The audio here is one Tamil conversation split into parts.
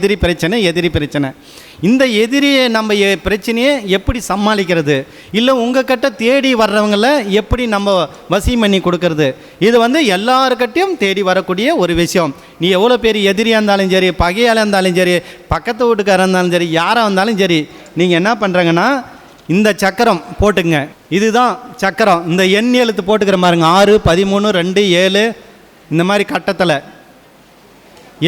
எதிரி பிரச்சனை எதிரி பிரச்சனை. இந்த எதிரியை நம்ம பிரச்சனையை எப்படி சமாளிக்கிறது? இல்லை உங்கள் கிட்ட தேடி வர்றவங்களை எப்படி நம்ம வசியம் பண்ணி கொடுக்கறது? இது வந்து எல்லாருக்கிட்டையும் தேடி வரக்கூடிய ஒரு விஷயம். நீ எவ்வளோ பேர் எதிரியாக இருந்தாலும் சரி பகையாளாக இருந்தாலும் சரி பக்கத்து வீட்டுக்காரன் இருந்தாலும் சரி யாராக இருந்தாலும் சரி நீங்கள் என்ன பண்ணுறாங்கன்னா இந்த சக்கரம் போட்டுங்க இதுதான் சக்கரம். இந்த எண் எழுத்து போட்டுக்கிற பாருங்க. ஆறு பதிமூணு ரெண்டு ஏழு இந்த மாதிரி கட்டத்தில்.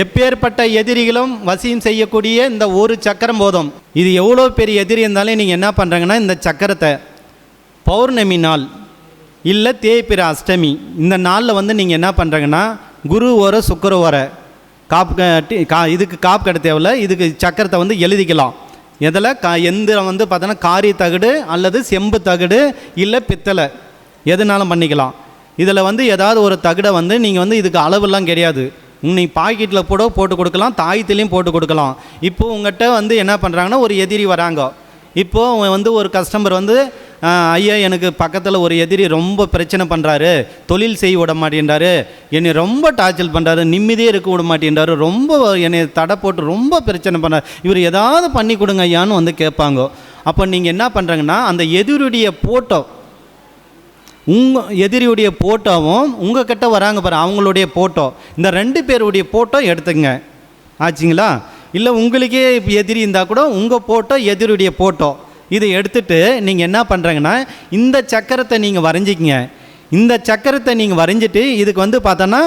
எப்பேற்பட்ட எதிரிகளும் வசியம் செய்யக்கூடிய இந்த ஒரு சக்கரம் போதும். இது எவ்வளோ பெரிய எதிரி இருந்தாலும் நீங்கள் என்ன பண்ணுறாங்கன்னா இந்த சக்கரத்தை பௌர்ணமி நாள் இல்லை தேய்பிர அஷ்டமி இந்த நாளில் வந்து நீங்கள் என்ன பண்ணுறாங்கன்னா குரு ஓர சுக்கர ஓர காப்பு கட்டி கா இதுக்கு காப்பு கட்ட தேவையில்ல இதுக்கு சக்கரத்தை வந்து எழுதிக்கலாம். எதில்? கா எந்திரம் வந்து பார்த்தோன்னா காரி தகடு அல்லது செம்பு தகடு இல்லை பித்தளை. எதுனாலும் பண்ணிக்கலாம். இதில் வந்து ஏதாவது ஒரு தகடை வந்து நீங்கள் வந்து இதுக்கு அளவெல்லாம் கிடையாது. நீ பாக்கெட்டில் கூட போட்டு கொடுக்கலாம் தாயத்துலேயும் போட்டு கொடுக்கலாம். இப்போது உங்கள்கிட்ட வந்து என்ன பண்ணுறாங்கன்னா ஒரு எதிரி வராங்க. இப்போது வந்து ஒரு கஸ்டமர் வந்து ஐயா எனக்கு பக்கத்தில் ஒரு எதிரி ரொம்ப பிரச்சனை பண்ணுறாரு தொழில் செய்ய விட மாட்டேன்றாரு. என்னை ரொம்ப டார்ச்சல் பண்ணுறாரு நிம்மதியே இருக்க விட மாட்டேன்றாரு. ரொம்ப என்னை தடை போட்டு ரொம்ப பிரச்சனை பண்ணுறாரு இவர் ஏதாவது பண்ணி கொடுங்க ஐயான்னு வந்து கேட்பாங்க. அப்போ நீங்கள் என்ன பண்ணுறாங்கன்னா அந்த எதிரியுடைய போட்டோ உங்கள் எதிரியுடைய போட்டோவும் உங்கள் கிட்ட வராங்க பாரு அவங்களுடைய போட்டோ. இந்த ரெண்டு பேருடைய போட்டோ எடுத்துங்க. ஆச்சுங்களா? இல்லை உங்களுக்கே இப்போ எதிரி இருந்தால் கூட உங்கள் போட்டோ எதிரியுடைய போட்டோ. இதை எடுத்துட்டு நீங்கள் என்ன பண்ணுறாங்கன்னா இந்த சக்கரத்தை நீங்கள் வரைஞ்சிக்கங்க. இந்த சக்கரத்தை நீங்கள் வரைஞ்சிட்டு இதுக்கு வந்து பார்த்தோன்னா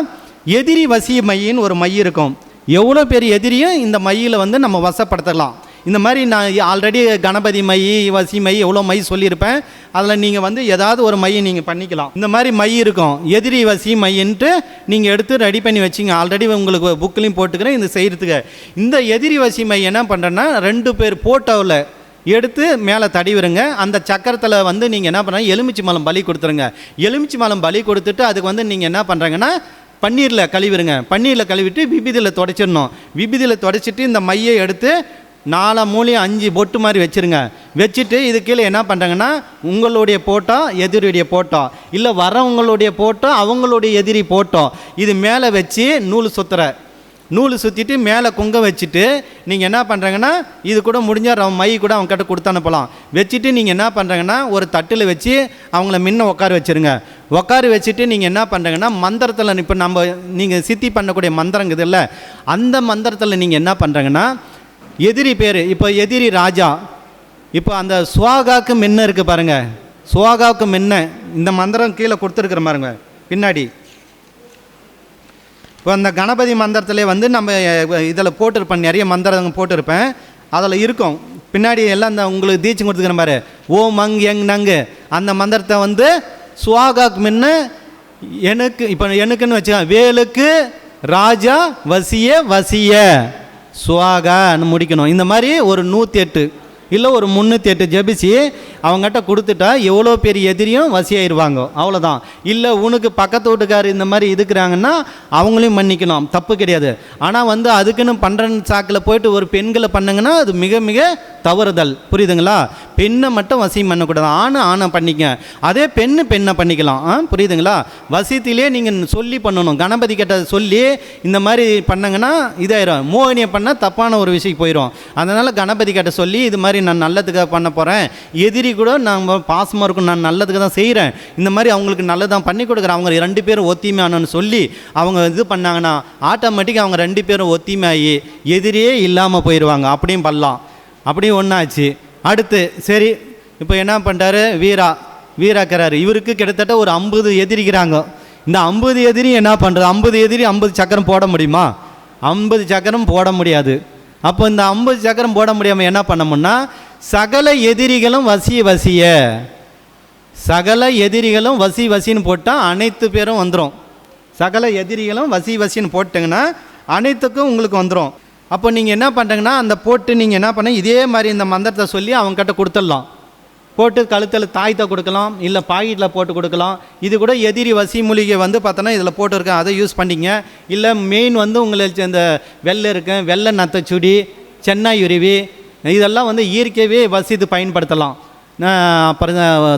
எதிரி வசிய மையின்னு ஒரு மை இருக்கும். எவ்வளோ பெரிய எதிரியும் இந்த மையில் வந்து நம்ம வசப்படுத்தலாம். இந்த மாதிரி நான் ஆல்ரெடி கணபதி மை வசி மை எவ்வளோ மை சொல்லியிருப்பேன். அதில் நீங்கள் வந்து ஏதாவது ஒரு மையை நீங்கள் பண்ணிக்கலாம். இந்த மாதிரி மை இருக்கும். எதிரி வசி மைன்ட்டு நீங்கள் எடுத்து ரெடி பண்ணி வச்சிங்க. ஆல்ரெடி உங்களுக்கு புக்லேயும் போட்டுக்கிறேன் இந்த செய்கிறதுக்கு இந்த எதிரி வசி மை என்ன பண்ணுறேன்னா ரெண்டு பேர் போட்டோவில் எடுத்து மேலே தடிவிருங்க அந்த சக்கரத்தில் வந்து நீங்கள் என்ன பண்ணுறீங்க எலுமிச்சி மலம் பலி கொடுத்துருங்க. எலுமிச்சி மலம் பலி கொடுத்துட்டு அதுக்கு வந்து நீங்கள் என்ன பண்ணுறாங்கன்னா பன்னீரில் கழுவிடுங்க. பன்னீரில் கழுவிட்டு விபிதியில் தொடச்சிடணும். விபிதியில் தொடச்சிட்டு இந்த மையை எடுத்து நாலா மூலையும் அஞ்சு பொட்டு மாதிரி வச்சுருங்க. வச்சுட்டு இது கீழே என்ன பண்ணுறாங்கன்னா உங்களுடைய போட்டோ எதிரியுடைய போட்டோ. இல்லை வரவங்களுடைய போட்டோ அவங்களுடைய எதிரி போட்டோ. இது மேலே வச்சு நூல் சுற்றுற நூல் சுற்றிட்டு மேலே குங்கம் வச்சுட்டு நீங்கள் என்ன பண்ணுறாங்கன்னா இது கூட முடிஞ்சால் அவன் மை கூட அவங்க கிட்ட கொடுத்து அனுப்பலாம். வச்சுட்டு நீங்கள் என்ன பண்ணுறாங்கன்னா ஒரு தட்டில் வச்சு அவங்கள முன்ன உட்கார வச்சுருங்க. உட்கார வச்சுட்டு நீங்கள் என்ன பண்ணுறாங்கன்னா மந்திரத்தில் இப்போ நம்ம நீங்கள் சித்தி பண்ணக்கூடிய மந்திரங்குது இல்லை. அந்த மந்திரத்தில் நீங்கள் என்ன பண்ணுறாங்கன்னா எதிரி பேர் இப்போ எதிரி ராஜா. இப்போ அந்த சுவாகாவுக்கு மென்ன இருக்குது பாருங்கள் சுவாகாவுக்கு மென்ன இந்த மந்திரம் கீழே கொடுத்துருக்குற பாருங்க பின்னாடி. இப்போ அந்த கணபதி மந்திரத்திலே வந்து நம்ம இதில் போட்டிருப்பேன் நிறைய மந்திரம் போட்டிருப்பேன். அதில் இருக்கும். பின்னாடி எல்லாம் இந்த உங்களுக்கு தீட்சை கொடுத்துக்கிற பாரு. ஓ மங் எங் நங்கு. அந்த மந்திரத்தை வந்து சுவாகாக்கு முன்ன எனக்கு இப்போ எனக்குன்னு வச்சுக்கோங்க வேலுக்கு ராஜா வசிய வசிய. சுவாகான்னு முடிக்கணும். இந்த மாதிரி ஒரு நூற்றி எட்டு இல்லை ஒரு முந்நூற்றி எட்டு ஜபிச்சு அவங்ககிட்ட கொடுத்துட்டா எவ்வளோ பெரிய எதிரியும் வசியாயிருவாங்க. அவ்வளோதான் இல்லை உனக்கு பக்கத்து வீட்டுக்கார் இந்த மாதிரி இருக்கிறாங்கன்னா அவங்களையும் மன்னிக்கணும். தப்பு கிடையாது. ஆனால் வந்து அதுக்குன்னு பண்ணுறன் சாக்கில் போயிட்டு ஒரு பெண்களை பண்ணுங்கன்னா அது மிக மிக தவறுதல். புரியுதுங்களா? பெண்ணை மட்டும் வசியம் பண்ணக்கூடாது. ஆணை ஆணை பண்ணிக்க. அதே பெண்ணு பெண்ணை பண்ணிக்கலாம். ஆ புரியுதுங்களா? வசியத்திலே நீங்கள் சொல்லி பண்ணணும். கணபதி கிட்ட சொல்லி இந்த மாதிரி பண்ணங்கன்னா இதாயிரும். மோகினியை பண்ணால் தப்பான ஒரு விஷயம் போயிடும் அதனால் கணபதி கிட்ட சொல்லி இது மாதிரி நான் நல்லதுக்காக பண்ண போகிறேன் எதிரி கூட நான் பாசமாக இருக்கும் நான் நல்லதுக்கு தான் செய்கிறேன் இந்த மாதிரி அவங்களுக்கு நல்லதான் பண்ணி கொடுக்குறேன். அவங்க ரெண்டு பேரும் ஒத்திமையானு சொல்லி அவங்க இது பண்ணாங்கன்னா ஆட்டோமேட்டிக்காக அவங்க ரெண்டு பேரும் ஒத்திமையாகி எதிரியே இல்லாமல் போயிடுவாங்க அப்படியும் பண்ணலாம். அப்படியும் ஒன்றாச்சு அடுத்து சரி இப்போ என்ன பண்ணுறாரு வீரா வீராக்கிறாரு. இவருக்கு கிட்டத்தட்ட ஒரு ஐம்பது எதிரிக்கிறாங்க இந்த ஐம்பது எதிரி என்ன பண்ணுறது ஐம்பது எதிரி ஐம்பது சக்கரம் போட முடியுமா? ஐம்பது சக்கரம் போட முடியாது. அப்போ இந்த ஐம்பது சக்கரம் போட முடியாமல் என்ன பண்ணமுன்னா சகல எதிரிகளும் வசிய வசிய. சகல எதிரிகளும் வசி வசின்னு போட்டால் அனைத்து பேரும் வந்துடும் சகல எதிரிகளும் வசி வசின்னு போட்டிங்கன்னா அனைத்துக்கும் உங்களுக்கு வந்துடும் அப்போ நீங்கள் என்ன பண்ணுறீங்கன்னா அந்த போட்டு நீங்கள் என்ன பண்ண இதே மாதிரி இந்த மந்திரத்தை சொல்லி அவங்ககிட்ட கொடுத்துடலாம். போட்டு கழுத்தில் தாய்த்தை கொடுக்கலாம் இல்லை பாக்கெட்டில் போட்டு கொடுக்கலாம். இது கூட எதிரி வசி மூலிகை வந்து பார்த்தோன்னா இதில் போட்டிருக்கேன். அதை யூஸ் பண்ணிங்க. இல்லை மெயின் வந்து உங்களுக்கு இந்த வெள்ளை இருக்கு வெள்ளை நத்தச்சுடி சென்னாய் உருவி இதெல்லாம் வந்து இயற்கையாகவே வசித்து பயன்படுத்தலாம்.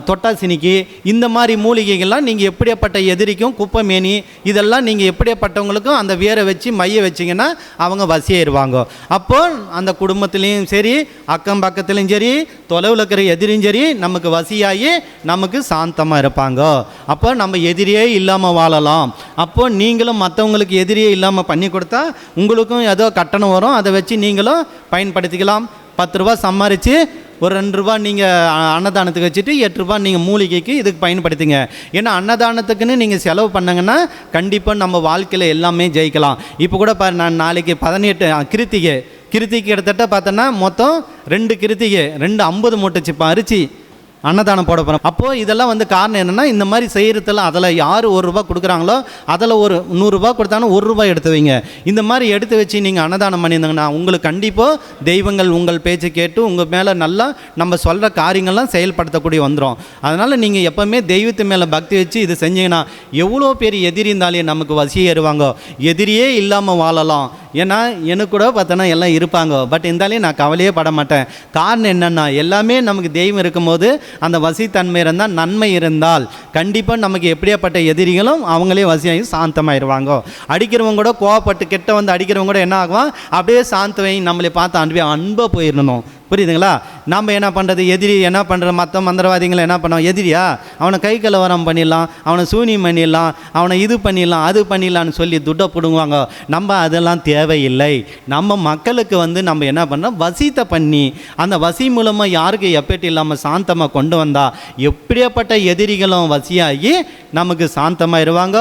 தொட்டாசினிக்கு இந்த மாதிரி மூலிகைகள்லாம் நீங்கள் எப்படியாப்பட்ட எதிரிக்கும் குப்பைமேனி இதெல்லாம் நீங்கள் எப்படியாப்பட்டவங்களுக்கும் அந்த வேரை வச்சு மைய வச்சிங்கன்னா அவங்க வசியாயிருவாங்க அப்போ அந்த குடும்பத்துலேயும் சரி அக்கம் பக்கத்துலேயும் சரி தொலைவில் இருக்கிற எதிரியும் சரி நமக்கு வசியாகி நமக்கு சாந்தமாக இருப்பாங்க. அப்போ நம்ம எதிரியே இல்லாமல் வாழலாம். அப்போ நீங்களும் மற்றவங்களுக்கு எதிரியே இல்லாமல் பண்ணி கொடுத்தா உங்களுக்கும் ஏதோ கட்டணம் வரும் அதை வச்சு நீங்களும் பயன்படுத்திக்கலாம். பத்து ரூபா சம்பாரித்து ஒரு ரெண்டு ரூபா நீங்கள் அன்னதானத்துக்கு வச்சுட்டு எட்டு ரூபா நீங்கள் மூலிகைக்கு இதுக்கு பயன்படுத்துங்க. ஏன்னா அன்னதானத்துக்குன்னு நீங்கள் செலவு பண்ணுங்கன்னா கண்டிப்பாக நம்ம வாழ்க்கையில் எல்லாமே ஜெயிக்கலாம். இப்போ கூட பாரு நான் நாளைக்கு பதினெட்டு கிருத்திகை. கிருத்திக்கு கிட்டத்தட்ட பார்த்தோன்னா மொத்தம் ரெண்டு கிருத்திகை ரெண்டு ஐம்பது மூட்டை சிப்பம் அரிசி. அன்னதானம் போட போகிறோம் அப்போது இதெல்லாம் வந்து காரணம் என்னென்னா இந்த மாதிரி செய்கிறதெல்லாம் அதில் யார் ஒரு ரூபா கொடுக்குறாங்களோ அதில் ஒரு நூறுரூபா கொடுத்தாலும் ஒரு ரூபாய் எடுத்து வைங்க. இந்த மாதிரி எடுத்து வச்சு நீங்கள் அன்னதானம் பண்ணியிருந்தாங்கன்னா உங்களுக்கு கண்டிப்பாக தெய்வங்கள் உங்கள் பேச்சு கேட்டு உங்கள் மேலே நல்லா நம்ம சொல்கிற காரியங்கள்லாம் செயல்படுத்தக்கூடிய வந்துடும் அதனால் நீங்கள் எப்போவுமே தெய்வத்து மேலே பக்தி வச்சு இது செஞ்சீங்கன்னா எவ்வளோ பேர் எதிரி இருந்தாலே நமக்கு வசியே ஏறுவாங்க. எதிரியே இல்லாமல் வாழலாம். ஏன்னா எனக்கு கூட பார்த்தோன்னா எல்லாம் இருப்பாங்க. பட் இருந்தாலே நான் கவலையே பட மாட்டேன். காரணம் என்னென்னா எல்லாமே நமக்கு தெய்வம் இருக்கும்போது அந்த வசித்தன்மை இருந்தால் நன்மை இருந்தால் கண்டிப்பாக நமக்கு எப்படியாப்பட்ட எதிரிகளும் அவங்களே வசியாகி சாந்தமாயிருவாங்க. அடிக்கிறவங்க கூட கோவப்பட்டு கெட்ட வந்து அடிக்கிறவங்க கூட என்ன ஆகும் அப்படியே சாந்தவை நம்மளை பார்த்து அன்பே அன்பாக போயிடணும். புரியுதுங்களா? நம்ம என்ன பண்ணுறது எதிரி என்ன பண்ணுற மற்ற மந்திரவாதிகளை என்ன பண்ணோம் எதிரியா? அவனை கை கலவரம் பண்ணிடலாம் அவனை சூனியம் பண்ணிடலாம் அவனை இது பண்ணிடலாம் அது பண்ணிடலான்னு சொல்லி துட்டை பிடுங்குவாங்க. நம்ம அதெல்லாம் தேவையில்லை. நம்ம மக்களுக்கு வந்து நம்ம என்ன பண்ணுறோம் வசித்தை பண்ணி அந்த வசி மூலமாக யாருக்கு எப்பேட்டு இல்லாமல் சாந்தமாக கொண்டு வந்தால் எப்படியாப்பட்ட எதிரிகளும் வசியாகி நமக்கு சாந்தமாயிருவாங்க?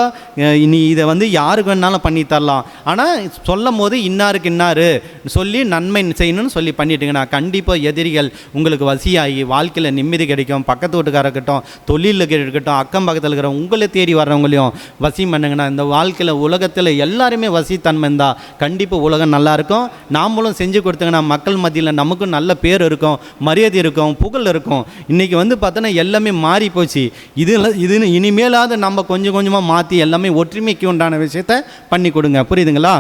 இனி இதை வந்து யாருக்கு வேணாலும் பண்ணி தரலாம். ஆனால் சொல்லும் போது இன்னாருக்கு இன்னாரு சொல்லி நன்மை செய்யணும்னு சொல்லி பண்ணிட்டுங்கண்ணா கண்டிப்பாக எதிரிகள் உங்களுக்கு வசியாகி வாழ்க்கையில் நிம்மதி கிடைக்கும் பக்கத்து வீட்டுக்கார இருக்கட்டும் தொழிலில் இருக்கட்டும் அக்கம் பக்கத்தில் இருக்கிற உங்களை தேடி வர்றவங்களையும் வசி பண்ணுங்கன்னா இந்த வாழ்க்கையில் உலகத்தில் எல்லாருமே வசித்தன்மை இருந்தால் கண்டிப்பாக உலகம் நல்லா இருக்கும். நாமளும் செஞ்சு கொடுத்தங்கன்னா மக்கள் மத்தியில் நமக்கும் நல்ல பேர் இருக்கும் மரியாதை இருக்கும் புகழ் இருக்கும். இன்றைக்கி வந்து பார்த்தோன்னா எல்லாமே மாறி போச்சு. இதில் இது இனிமேலாவது நம்ம கொஞ்சம் கொஞ்சமாக மாற்றி எல்லாமே ஒற்றுமைக்கு உண்டான விஷயத்த பண்ணி கொடுங்க. புரியுதுங்களா?